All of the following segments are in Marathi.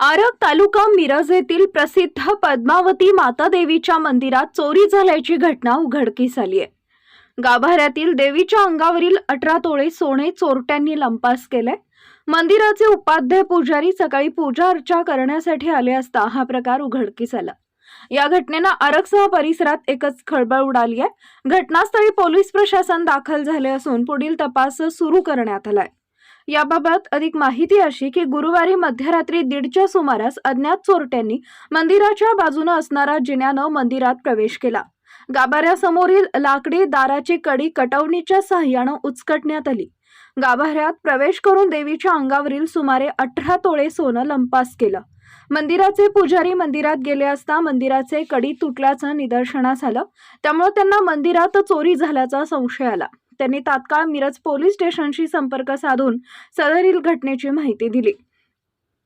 आरग तालुका मिरज येथील प्रसिद्ध पद्मावती माता देवीच्या मंदिरात चोरी झाल्याची घटना उघडकीस आली आहे. गाभाऱ्यातील देवीच्या अंगावरील अठरा तोळे सोने चोरट्यांनी लंपास केले मंदिराचे उपाध्याय पुजारी सकाळी पूजा अर्चा करण्यासाठी आले असता हा प्रकार उघडकीस आला. या घटनेनं आरगसह परिसरात एकच खळबळ उडाली आहे. घटनास्थळी पोलीस प्रशासन दाखल झाले असून पुढील तपास सुरू करण्यात आलाय. याबाबत अधिक माहिती अशी की गुरुवारी मध्यरात्री दीडच्या सुमारास अज्ञात चोरट्यांनी मंदिराच्या बाजूनं असणारा जिन्यानं मंदिरात प्रवेश केला. गाभाऱ्यासमोरील लाकडी दाराची कडी कटवणीच्या साह्यानं उचकटण्यात आली. गाभाऱ्यात प्रवेश करून देवीच्या अंगावरील सुमारे अठरा तोळे सोनं लंपास केलं. मंदिराचे पुजारी मंदिरात गेले असता मंदिराचे कडी तुटल्याचं निदर्शनास आलं. त्यामुळे त्यांना मंदिरात चोरी झाल्याचा संशय आला. त्यांनी तात्काळ मिरज पोलीस स्टेशनशी संपर्क साधून सदरील घटनेची माहिती दिली.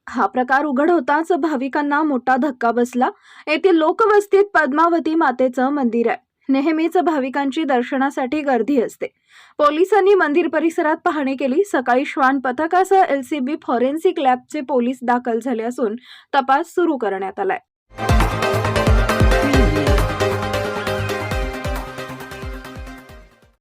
हा प्रकार उघड होताच भाविकांना मोठा धक्का बसला. येथील लोकवस्तीत पद्मावती मातेचं मंदिर आहे. नेहमीच भाविकांची दर्शनासाठी गर्दी असते. पोलिसांनी मंदिर परिसरात पाहणी केली. सकाळी श्वान पथकासह एलसीबी फॉरेन्सिक लॅबचे पोलीस दाखल झाले असून तपास सुरू करण्यात आलाय.